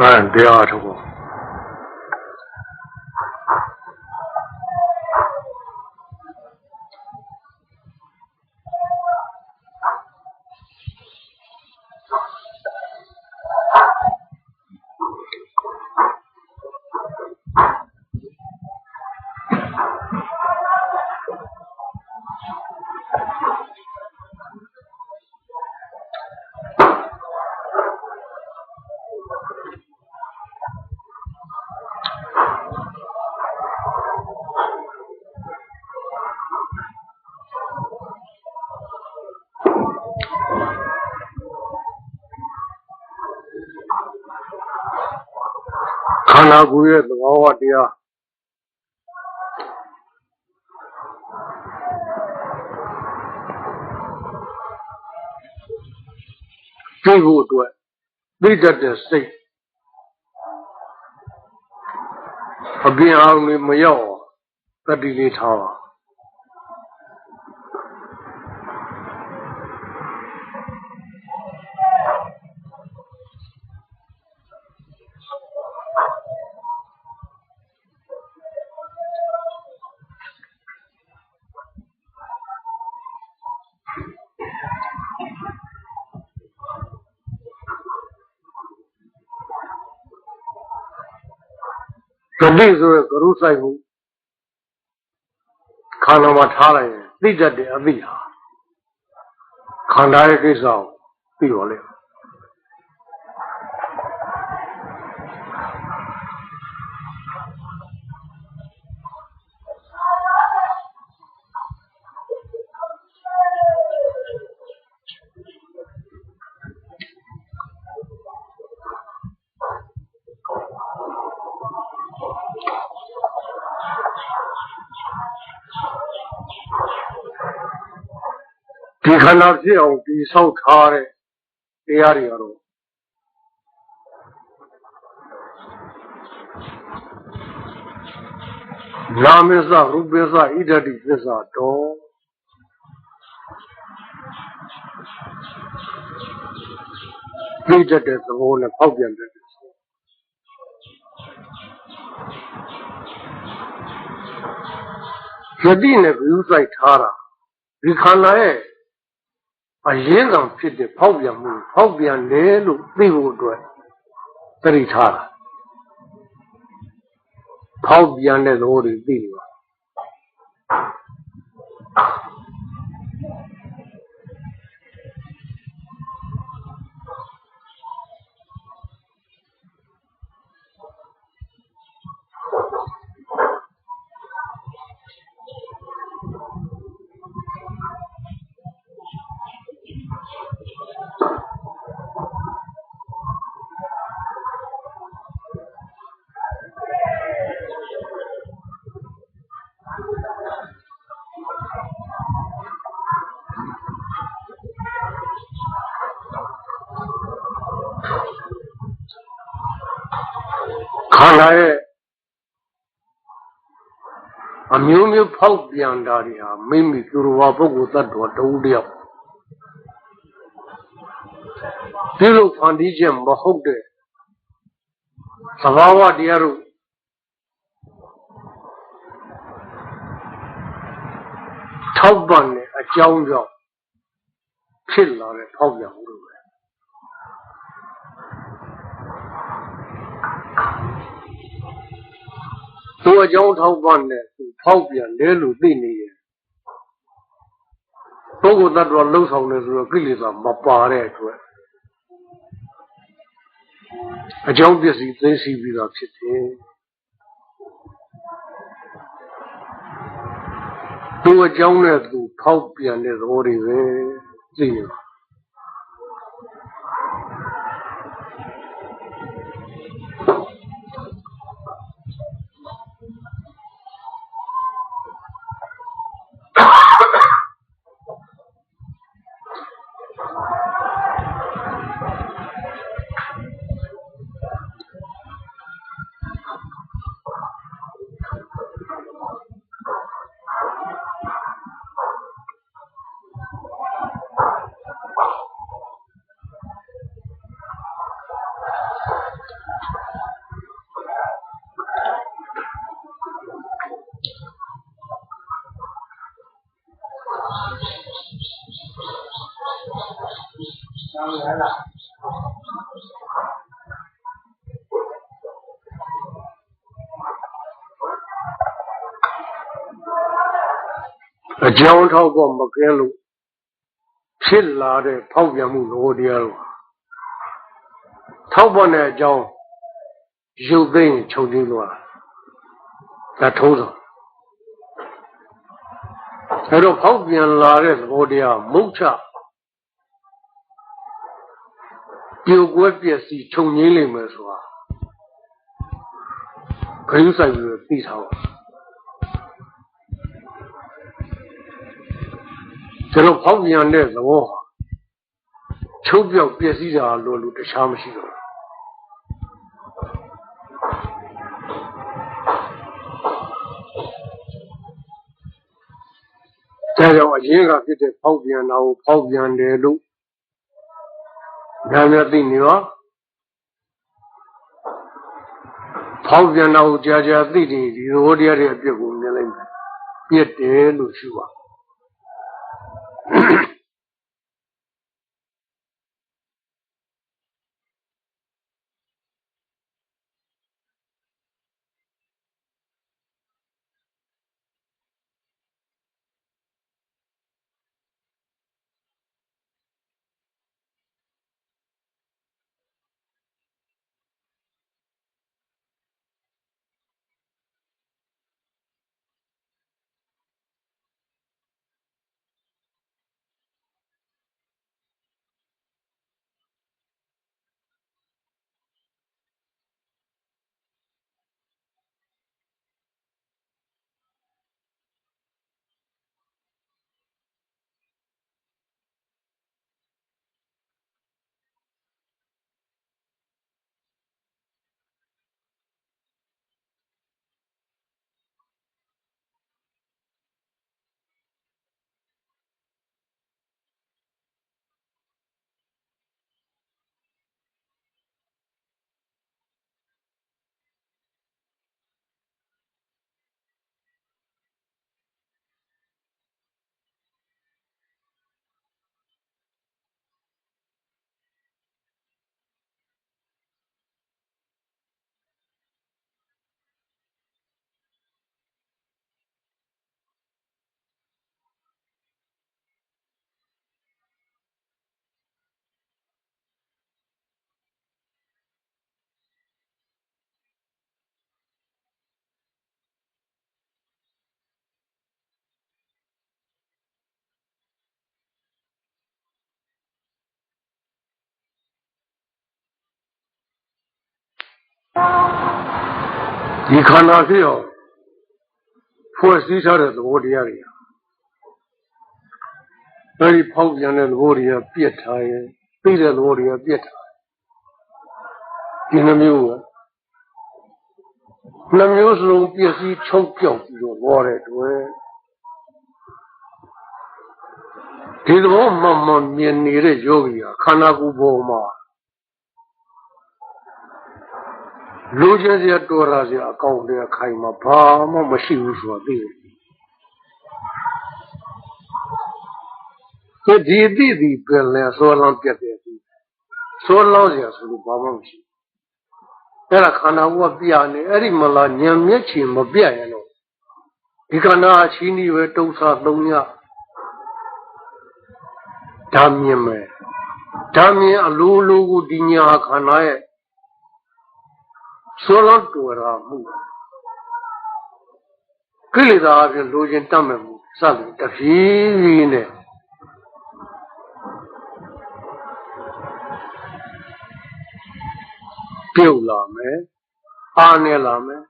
အဲတရားထုတ်ဖို့ ခန္ဓာကိုယ်ရဲ့သဘောဝတရား သိဖို့အတွက်သိတတ်တဲ့စိတ်အပြင်အောင်တွေမရောက်အောင်တတိလေးထားပါ ဂ တိဆိုရယ်ဂရုစိုက်မှုခန္ဓာမှာထားလိုက်ရင်သိတတ်တဲ့အသိဟာခန္ဓာရဲ့ကိစ္စကိုသိပါလိမ့် ဒီခန္ဓာဖြစ်အောင်ဒီဆောက်ထားတဲ့တရားတွေကတော့နာမစ္ဆရူပစ္ဆဣဒတိသစ္စာတော်သိတတ်တဲ့သဘောနဲ့ဖောက်ပြန်တဲ့သဘောယတိနဲ့ဘုစိုက်ထားတာဒီခန္ဓာရဲ့ အရင်ကဖြစ်တဲ့ဖောက်ပြန်မှုဖောက်ပြန်တယ်လို့သိဖို့အတွက်သတိထားတာဖောက်ပြန်တဲ့သဘောတွေသိနေပါ ဖောက်ပြန်တာတွေဟာမိမိသူတော်ဘာပုဂ္ဂိုလ်တ attva တဦးတယောက်ဒီလိုဖန်တီးချက်မဟုတ်တဲ့သဘာဝတရားတို့ထောက်ပံ့တဲ့အကြောင်းကြောင့်ဖြစ်လာတဲ့ဖောက်ပြန်မှုတွေပဲ သူအကြောင်းထောက်ပံ့တဲ့သူဖောက်ပြန်တယ်လို့သိနေရင်ပုဂ္ဂိုလ်တ attva လှုပ်ဆောင်တယ်ဆိုတော့ကိလေသာမပါတဲ့အတွက်အကြောင်းပစ္စည်းသိသိပြီးသားဖြစ်တယ်သူအကြောင်းနဲ့သူဖောက်ပြန်တဲ့သဘောတွေပဲသိနေပါ အကြောင်းထောက်ဖို့မကင်းလို့ဖြစ်လာတဲ့ဖောက်ပြန်မှုလိုတရားလို့ထောက်ပေါ်တဲ့အကြောင်းရုပ်သိမ်းချုပ်သိမ်းသွားတာထုံးဆုံးအဲတော့ဖောက်ပြန်လာတဲ့သဘောတရားမုတ်ချပြိုကွဲပြည့်စည်ခြုံငိမ့်လိမ့်မယ်ဆိုတာခရုဆိုင်ပြီးသိထားပါ ကျွန်တော်ဖောက်ပြန်တဲ့သဘောဟာချုပ်ပြောက်ပြည့်စည်တာလို့လို့တခြားမရှိတော့ဒါကြောင့်အရင်ကဖြစ်တဲ့ဖောက်ပြန်တာကိုဖောက်ပြန်တယ်လို့ညာမျက်သိနေရောဖောက်ပြန်တာကိုကြာကြာသိတယ်ဒီသဘောတရားတွေအပြစ်ကိုမြင်လိုက်မယ်ပြစ်တယ်လို့ရှိပါ ဒီခန္ဓာဖြစ်အောင်ဖွဲ့စည်းထားတဲ့သဘောတရားတွေအဲဒီဖောက်ပြန်တဲ့သဘောတွေကပြက်ထားရင်သိတဲ့သဘောတွေကပြက်ထားဒီနှမျိုးကနှမျိုးစလုံးပြည့်စည်ချုပ်ပြောက်ပြီးတော့ဘောတဲ့တွေ့ဒီသဘောမှန်မှန်မြင်နေတဲ့ယောဂီဟာခန္ဓာကိုယ်ပေါ်မှာ လူချင်းစရာတော်ရာစရာအကောင့်တွေခိုင်မှာဘာမှမရှိဘူးဆိုတာသိတယ်ကဒီတိဒီပဲလဲစောလောင်းပြတ်တယ်ဒီစောလောင်းစရာဆိုလို့ဘာမှမရှိအဲ့ဒါခန္ဓာကိုယ်ကပြနေအဲ့ဒီမလားညံမျက်ချင်မပြရင်တော့ဒီခန္ဓာအချင်းကြီးပဲတုံးစားသုံးရဓာမြင်မယ်ဓာမြင်အလိုလိုကိုဒီညာခန္ဓာရဲ့ ဆိုလောတူရာမှုကိလေသာအပြင်လိုချင်တတ်မဲ့မှုစသည်တဖြည်းဖြည်းနဲ့ပြုတ်လာမယ်အားနေလာမယ်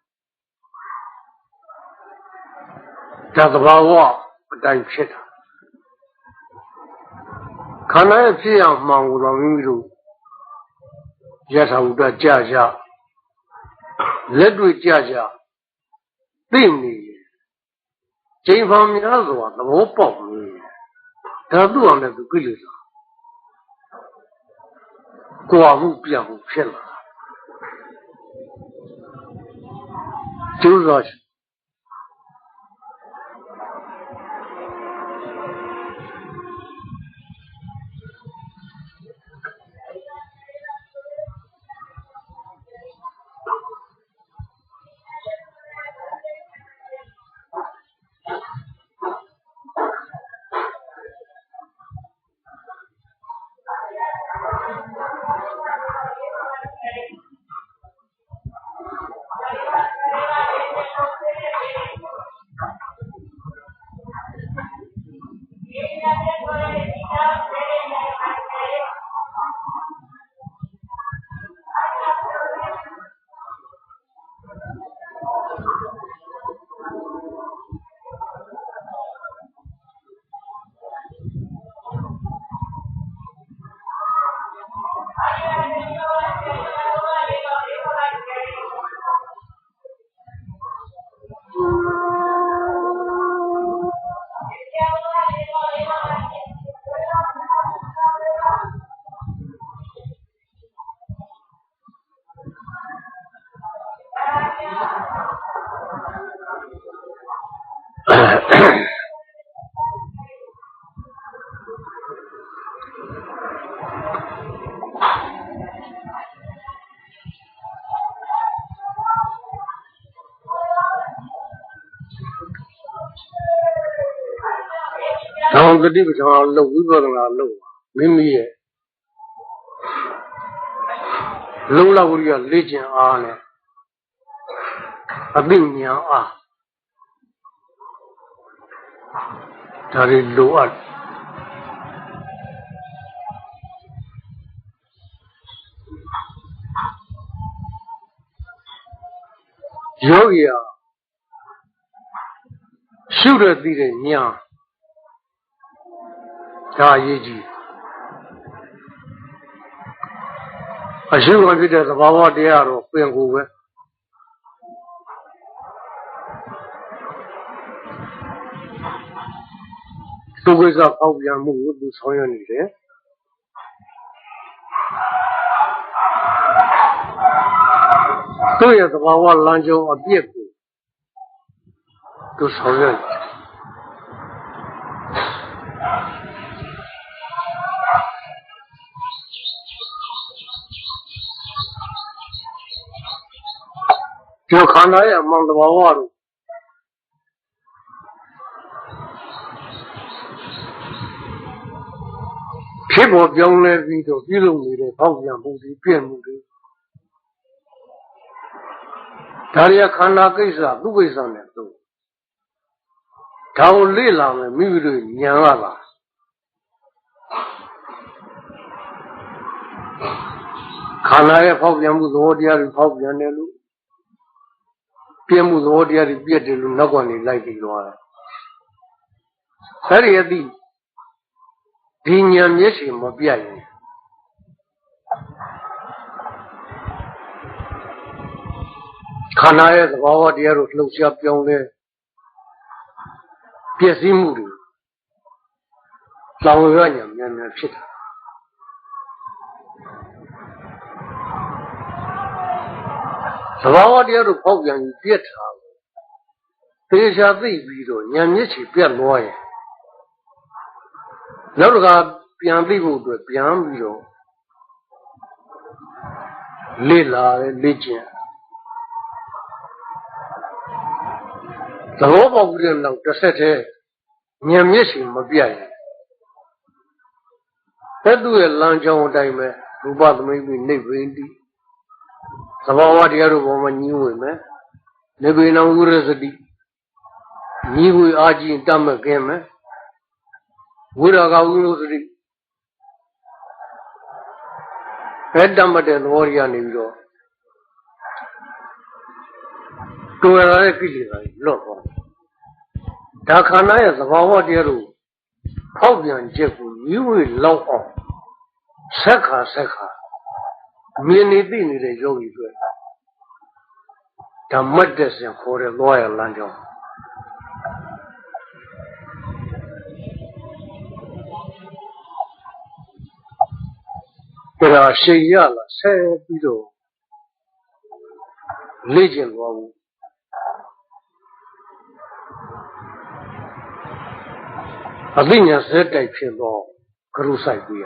ဒါသဘာဝအတိုင်းဖြစ်တာခန္ဓာရဲ့ဖြစ်ရမှန်ကိုတော့မိမိတို့ယထာဝတ္တကြကြ လက်တွေ့ကြကြသိနေချိန်ဖောင်များစွာသဘောပေါက်နေဒါသူ့အောင်လည်းသူကိလေသာကိုယ်မှုပြောင်းဖြစ်လာကျိုးစွာ တတိပဋ္ဌာန်လုပ်ဝိပဿနာလုပ်ပါမိမိရဲ့လုံလောက်ဝိရိယလေ့ကျင့်အားနဲ့အသိဉာဏ်အားဒါတွေလိုအပ်ယောဂီယာရှုရသိတဲ့ဉာဏ် ဒါအရေးကြီးအရှုခံဖြစ်တဲ့သဘာဝတရားတော့ပင်ကိုယ်ပဲသူကိစ္စပေါက်ပြန်မှုကိုသူဆောင်ရွက်နေတယ်သူ့ရဲ့သဘာဝလမ်းကြောင်းအပြည့်ကိုသူဆောင်ရွက် နေတယ်ဒီခန္ဓာရဲ့အမှန်တဘာဝတို့ဖြစ်ပေါ်ပြောင်းလဲပြီးတော့ပြုလုပ်နေတဲ့ပေါက်ပြန်မှုတွေပြည့်မှုတွေဒါရီခန္ဓာကိစ္စသူ့ကိစ္စနဲ့သူဒါကိုလေ့လာမယ်မိမိတို့ဉာဏ်ရတာခန္ဓာရဲ့ပေါက်ပြန်မှုသဘောတရားတွေပေါက်ပြန်တယ်လို့ ပြည့်မှုသဘောတရားတွေပြည့်တယ်လို့နောက်ကနေလိုက်ပြီးသွားတယ်။အဲဒီအသည့်ဒီဉာဏ်မျက်စိမပြတ်ရင်ခန္ဓာရဲ့သဘောတရားတို့လှုပ်ရှားပြောင်းလဲပြည့်စည်မှုတွေလောင်ရညာမြန်မြန်ဖြစ်တာ သဘာဝတရားတို့ပေါက်ပြန်ပြီးပြက်တာသေချာသိပြီးတော့ညံမျက်ချီပြက်သွားရင်နောက်တစ်ခါပြန်သိဖို့အတွက်ပြန်ပြီးတော့လေ့လာတယ်လေ့ကျင့်သဘောပေါက်ပြီးတဲ့နောက်တစ်ဆက်တည်းညံမျက်ချီမပြတ်ရင်သက်သူရဲ့လမ်းကြောင်းအတိုင်းပဲရူပသမိတ်ပြီးနေဗိန္တိ သဘာဝတရားတို့ပေါ်မှာညှိဝင်မယ်နေဗေနံဝိရစတိညှိဝေအာကြီးတတ်မကင်းမယ်ဝိရာဂဝိရစတိဘယ်တတ်မတဲ့သဘောတရားနေပြီးတော့တွေ့ရတဲ့ကိလေသာတွေလွတ်သွားဒါခန္ဓာရဲ့သဘာဝတရားတို့ဖောက်ပြန်ချက်ကိုညှိဝေလောက်အောင်ဆက်ခါဆက်ခါ မြင်နေသိနေတဲ့ယောဂီတွေဓမ္မတ်တဲ့စင်ခေါ်တဲ့သွားရလမ်းကြောင်းဒါရှိရလာဆဲပြီးတော့လေ့ကျင့်သွားဘူးအသိဉာဏ်စက်တိုက်ဖြစ်တော့ကရုစိုက်ပြရ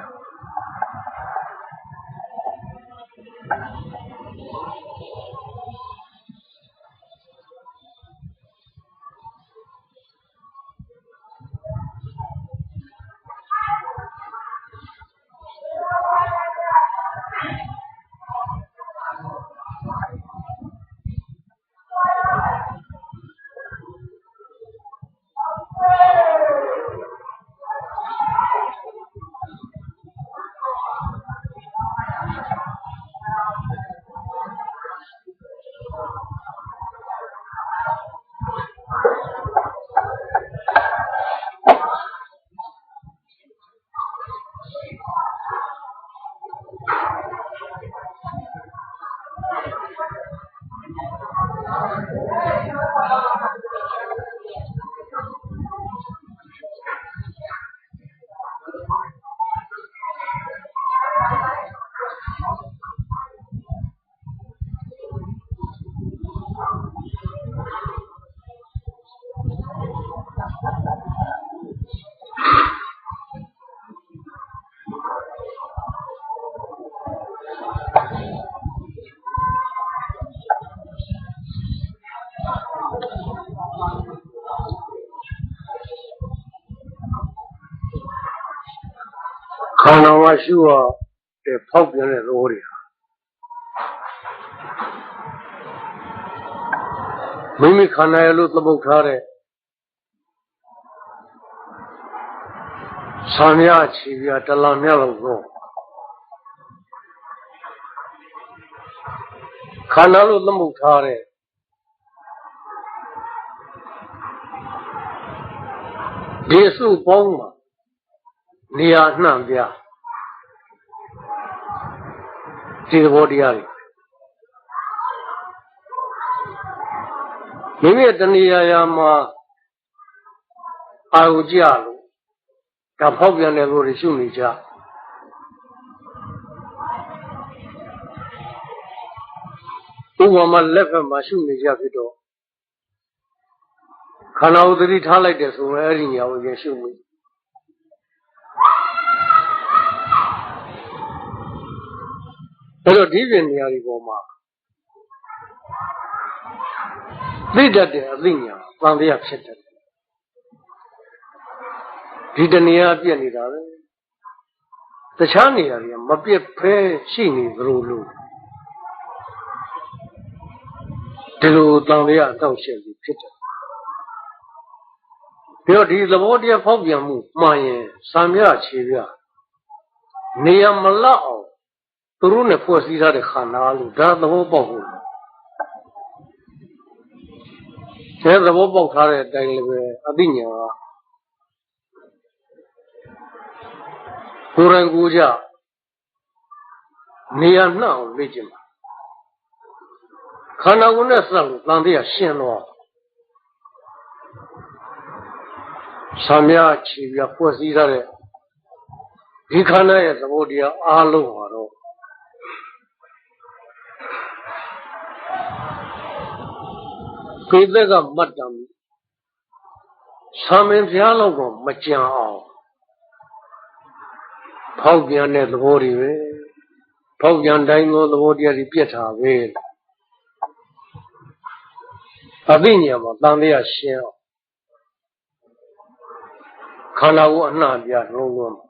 ရှုရတဲ့ဖောက်ပြန်တဲ့သဘောတွေဟာမိမိခန္ဓာရဲ့လို့သမုတ်ထားတဲ့ဆံမြချီပြတလံမြလောက်တော့ခန္ဓာလို့သမုတ်ထားတဲ့ဒီစုပေါင်းမှာနေရာနှံ့ပြ ဒီသဘောတရားတွေမိမိတဏှာယာမှာအာဟုကြလို့ဒါဖောက်ပြန်တဲ့လိုတွေရှုနေကြဥပမာလက်ဖက်မှာရှုနေကြဖြစ်တော့ခန္ဓာကိုယ်သတိထားလိုက်တဲ့ဆိုရင်အဲ့ဒီညာကိုရင်ရှုမိ အဲ့တော့ဒီပြင်နေရာဒီပေါ်မှာသိတတ်တဲ့အသိဉာဏ်တန်တရားဖြစ်တယ်ဒီတနေရာပြက်နေတာပဲတခြားနေရာတွေကမပြက်ဖဲရှိနေသလိုလို့ဒီလိုတန်တရားအတော့ရှင်းပြီးဖြစ်တယ်ပြီးတော့ဒီသဘောတရားဖောက်ပြန်မှုမှန်ရင်စံမြခြေပြနေရာမလတ်အောင် သူတို့နဲ့ဖွဲ့စည်းထားတဲ့ခန္ဓာလို့ဒါသဘောပေါက်ဖို့အဲသဘောပေါက်ထားတဲ့အတိုင်းလည်းပဲအသိဉာဏ်ကကိုယ်တိုင်ကိုယ်ကြနေရာနှောက်လေ့ကျင့်ပါခန္ဓာကိုယ်နဲ့ဆက်လို့တန်တရားရှင်းတော့ဆံမြချီပြဖွဲ့စည်းထားတဲ့ဒီခန္ဓာရဲ့သဘောတရားအားလုံးဟာ တော့ခေသက်ကမတ်တံဆံမင်းဖျားလောက်တော့မကြံအောင်ဖောက်ပြန်တဲ့သဘောတွေပဲဖောက်ပြန်တိုင်းသောသဘောတရားတွေပြက်တာပဲအသိဉာဏ်မှာတန်တရားရှင်းအောင်ခန္ဓာကိုယ်အနှံ့ပြလုံးလုံး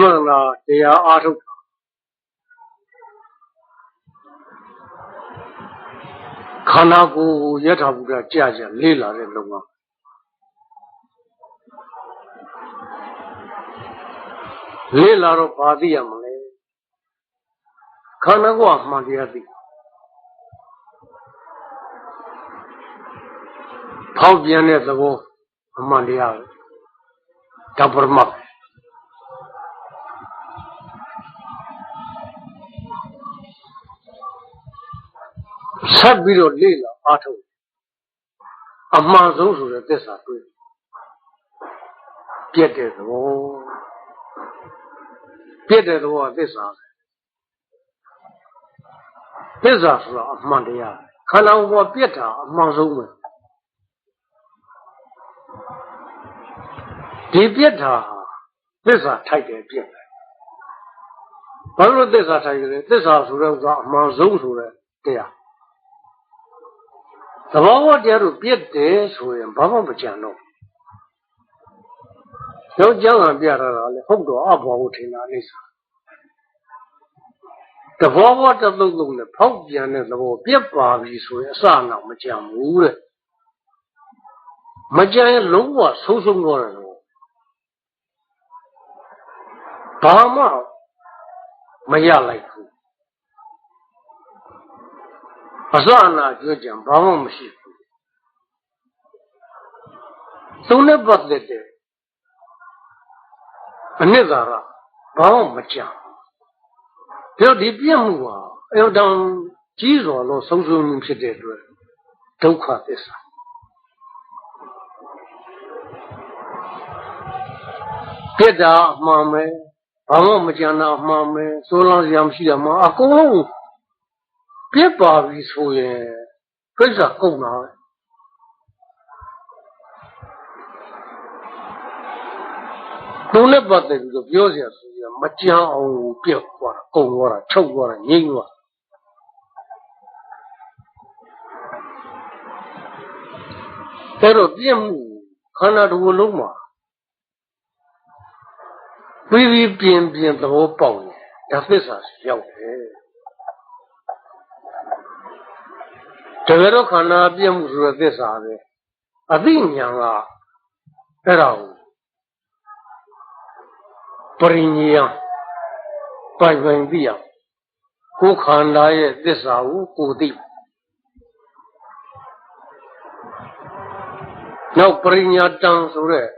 ဝိပဿနာတရားအားထုတ်တာခန္ဓာကိုယ်ယထာဘုရားကြာကြာလေးလာတဲ့လုံကလေးလာတော့ဘာသိရမလဲခန္ဓာကိုယ်အမှန်တရားသိဖောက်ပြန်တဲ့သဘောအမှန်တရားဒါပရမတ် ဆက်ပြီးတော့လေ့လာအားထုတ်အမှန်ဆုံးဆိုတဲ့သစ္စာတွေ့ပြက်တဲ့သဘောပြက်တဲ့သဘောကသစ္စာသစ္စာဆိုတာအမှန်တရားခန္ဓာဘောပြက်တာအမှန်ဆုံးပဲဒီပြက်တာသစ္စာထိုက်တယ်ပြက်တယ်ဘာလို့သစ္စာထိုက်ကြလဲသစ္စာဆိုတော့ကအမှန်ဆုံးဆိုတဲ့တရား သဘောဝတရားတို့ပြည့်တယ်ဆိုရင်ဘာမှမကြံတော့ဘူးယောက်ျားကပြရတာလေဟုတ်တော့အဘောကိုထင်တာအိစ္ဆာသဘောဝတသုတ်လုံးနဲ့ဖောက်ပြန်တဲ့သဘောပြက်ပါပြီဆိုရင်အစအနောက်မကြံဘူးတဲ့မကြံရင်လုံးဝဆုံးဆုံးတော့တယ်လို့ဘာမှမရလိုက် အစအနာကြွကြံဘာမှမရှိဘူးသုံးနဲ့ပတ်သက်တယ်အနှစ်သာရဘာမှမကြံပြောဒီပြည့်မှုဟာအယုံတောင်ကြီးစွာလို့ဆုံးဆုံးမှုဖြစ်တဲ့အတွက်ဒုက္ခသစ္စာပြစ်တာအမှန်ပဲဘာမှမကြံတာအမှန်ပဲစိုးလောင်းစရာမရှိတာမှအကုန်လုံး ပြစ်ပါပြီဆိုရင်ကိစ္စကုန်တာပဲသူနဲ့ပတ်သက်ပြီးတော့ပြောစရာဆိုရမကြမ်းအောင်ပြက်သွားတာကုန်သွားတာချုပ်သွားတာငြိမ့်သွားအဲ့တော့ပြက်မှုခန္ဓာတစ်ခုလုံးမှာပြီးပြီးပြင်းပြင်းသဘောပေါက်ရင်ဒါသစ္စာရောက်တယ် တကယ်တော့ခန္ဓာပြည့်မှုဆိုတဲ့သစ္စာပဲအသိဉာဏ်ကအဲ့ဒါကိုပရိညယပိုင်ပိုင်သိအောင်ကိုယ်ခန္ဓာရဲ့သစ္စာကိုကိုသိနောက်ပရိညာတံဆိုတဲ့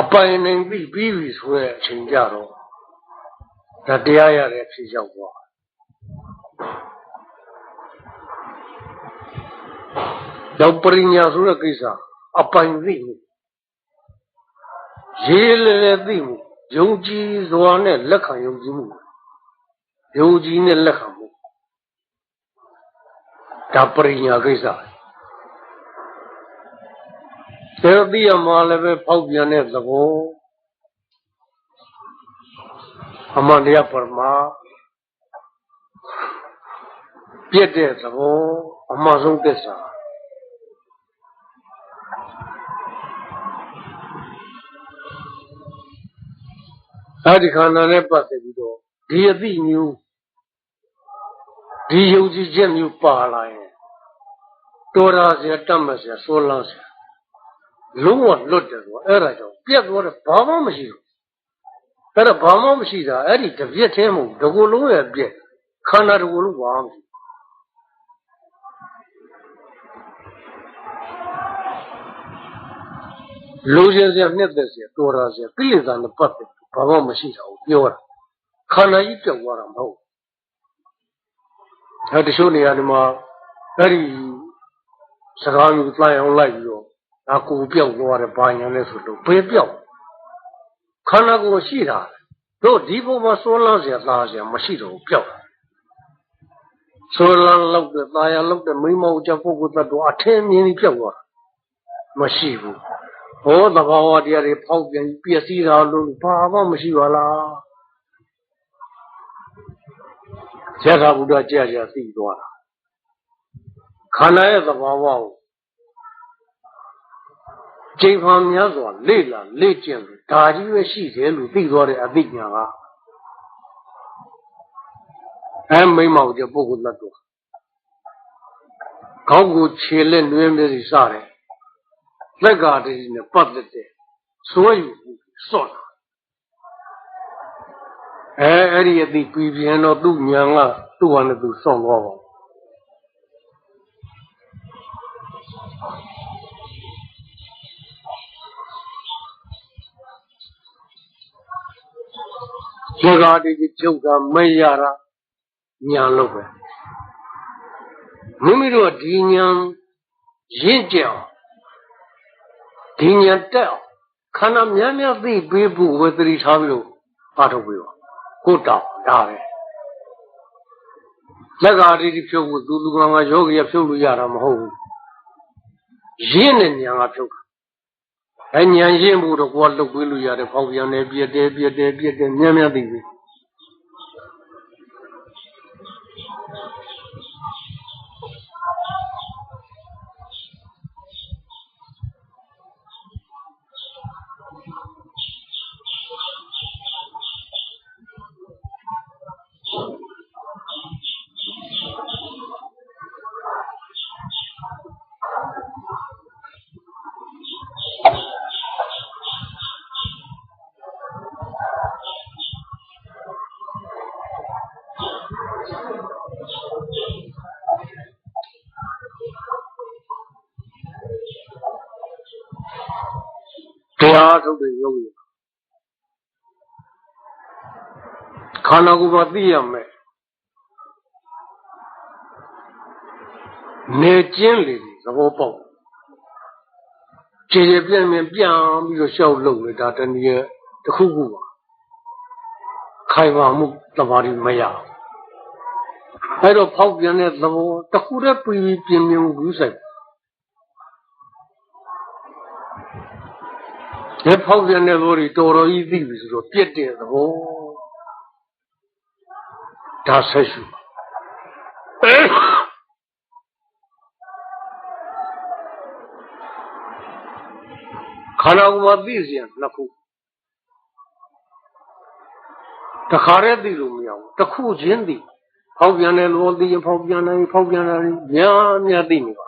အပိုင်နိုင်ပြီးပြီးပြီဆိုတဲ့အချိန်ကြတော့ဒါတရားရတဲ့ဖြစ်ရောက်သွား တော့ပရိညာဆိုတဲ့ကိစ္စအပိုင်သိမှုရေးလည်းလည်းသိမှုယုံကြည်စွာနဲ့လက်ခံယုံကြည်မှုယုံကြည်နဲ့လက်ခံမှုဒါပရိညာကိစ္စသေတိယမှာလည်းပဲဖောက်ပြန်တဲ့သဘောအမှန်တရားပရမပြည့်တဲ့သဘောအမှန်ဆုံးသစ္စာ အဲဒီခန္ဓာနဲ့ပတ်သက်ပြီးတော့ဒီအသိမျိုးဒီယုံကြည်ချက်မျိုးပါလာရင်တော်တာစရာတတ်မှစရာဆိုးလန်းစရာလုံးဝလွတ်တယ်ဆိုတာအဲ့ဒါကြောင့်ပြက်သွားတယ်ဘာမှမရှိဘူးအဲ့ဒါဘာမှမရှိတာအဲ့ဒီတပြက်ချင်းမဟုတ်တကူလုံးရဲ့ပြက်ခန္ဓာတကူလုံးဘာမှမရှိလူရှင်စရာနှစ်သက်စရာတော်တာစရာကိလေသာနဲ့ပတ်သက် ဘာမှမရှိတာကိုပြောတာခန္ဓာကြီးပြောက်သွားတာမဟုတ်အဲတချို့နေရာဒီမှာအဲ့ဒီစကားမျိုးလိုက်အောင်လိုက်ပြီးတော့ဒါကိုပြောက်သွားတယ်ဘာညာလဲဆိုတော့ဘယ်ပြောက်ခန္ဓာကိုယ်ရှိတာတို့ဒီဘုံမှာစွန်းလန်းเสียသားเสียမရှိတော့ဘူးပြောက်စွန်းလန်းလောက်တဲ့သားရလောက်တဲ့မိမောကြပုဂ္ဂိုလ်တ attva အထင်းမြင်ပြီးပြောက်သွားမရှိဘူး ဟောသဘာဝတရားတွေဖောက်ပြန်ပျက်စီးတာလို့ဘာမှမရှိပါလားရသဗုဒ္ဓကြာကြာသိသွားတာခန္ဓာရဲ့သဘာဝကိုချိန်ဖန်များစွာလေ့လာလေ့ကျင့်လို့ဒါကြီးပဲရှိတယ်လို့သိသွားတဲ့အသိဉာဏ်ကအဲမိမောက်တဲ့ပုဂ္ဂိုလ်တ attva ခေါင်းကိုခြေလက်နှွေးမျက်စိစတယ် လက်ကားတည်းနဲ့ပတ်သက်တဲ့စွဲယူစော့တာအဲအဲ့ဒီအသိပြီးပြန်တော့သူ့ဉာဏ်ကသူ့ဟာနဲ့သူစောင့်သွားပါဒီကားဒီကျုပ်ကမရတာညာလို့ပဲမိမိတို့ဒီညာရင့်ကြအောင် ဒီညာတက်အောင်ခန္ဓာများများသိပေးဖို့ဝေသတိထားပြီးတော့အားထုတ်ပြီးပါကိုတောင်းဒါပဲလက်ကားဒီဖြုတ်ဖို့သူလူကောင်ကယောဂီရဖြုတ်လို့ရတာမဟုတ်ဘူးရင့်တဲ့ညာကဖြုတ်တာအဲညာရင့်ဖို့တော့ကိုကလှုပ်ပေးလို့ရတယ်ပေါက်ပြန်တယ်ပြက်တယ်ပြက်တယ်ပြက်တယ်များများသိပြီ တရားထုတ်တဲ့ယောဂီခန္ဓာကိုယ်မှာသိရမယ်နေကျင်းလေဒီသဘောပေါက်ခြေရပြန့်ပြန့်ပြန်ပြီးတော့ရှောက်လုံလေဒါတနည်းတစ်ခုခုပါခိုင်မာမှုတမာရီမရဘူးအဲ့တော့ဖောက်ပြန်တဲ့သဘောတစ်ခုတည်းပြီးပြီးပြင်းပြင်းဘူးဆိုင် ဒီဖောက်ပြန်တဲ့သဘောတွေတော်တော်ကြီးသိပြီဆိုတော့ပြက်တဲ့သဘောဒါဆက်ရှုခန္ဓာကိုယ်မှာသိစရာနှစ်ခုတခါတည်းသိလို့မရဘူးတစ်ခုချင်းသိဖောက်ပြန်တဲ့လောသိရင်ဖောက်ပြန်တယ်ဖောက်ပြန်တာတွေများများသိနေပါ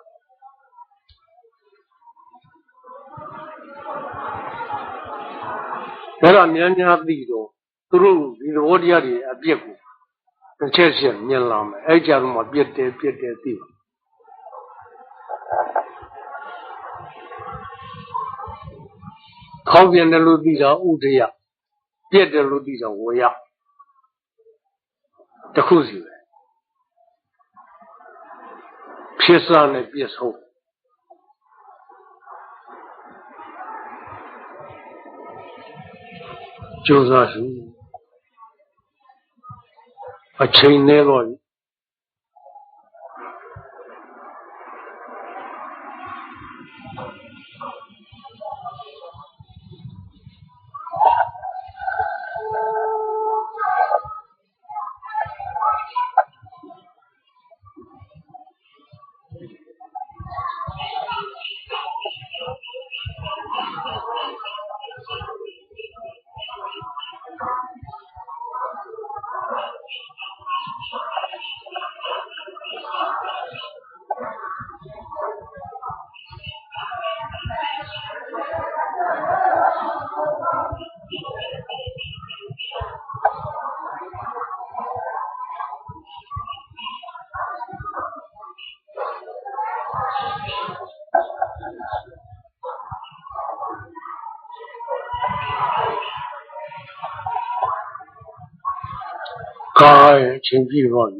ဒါကများများသိတော့သူတို့ဒီသဘောတရားတွေအပြစ်ကိုတစ်ချက်ချက်မြင်လာမယ်အဲ့ကြတော့မှပြစ်တယ်ပြစ်တယ်သိပါခေါင်းပြန်တယ်လို့သိတာဥဒယပြစ်တယ်လို့သိတာဝေယတစ်ခုစီပဲဖြစ်စားနဲ့ပြစ်ဆုံး ကြိုးစားစုအချိန်နဲ့တော့ ကားရဲ့အချိန်ပြည့်တော့ပြီ